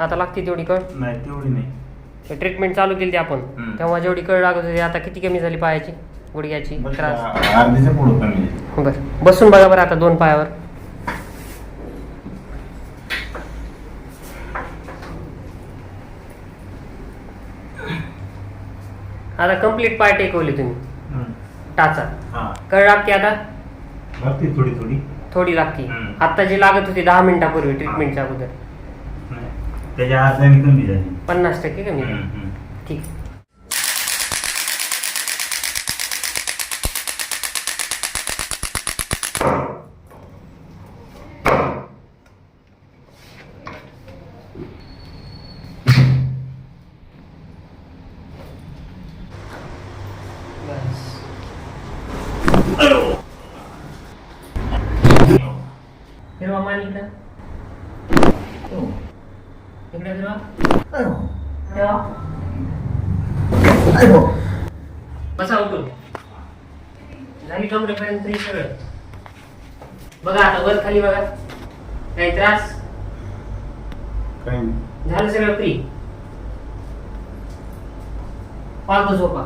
आता लागते तेवढी कळ. नाही तेवढी नाही. ट्रीटमेंट चालू केली ती आपण. हम्म. तेव्हा जेवढी कळ लागत होती आता किती कमी झाली पायाची गुडघ्याची बस त्रास? अर्धीच्या पुढं कमी आहे. बरं. बसून बघा बरं आता दोन पायावर. आता कंप्लीट पाय टेकवले तुम्ही. हम्म. टाचा. हा. कळ लागते आता? लागते थोडी थोडी. थोडी लागते. हम्म. आता जी लागत होती दहा मिनिटापूर्वी ट्रीटमेंटच्या अगोदर. नाही. त्याच्या अर्ध्याने कमी झाली पन्नास टक्के कमी झाली. हम्म, हम्म. ठीक बस. फिरवा मान इकडं इकडे फिरवा फिरवा बसा उठून. झाली कमरेपर्यंत हे सगळं. बघा आता वर खाली बघा. काही त्रास? काही नाही. झालं सगळं फ्री पालतो झोपा.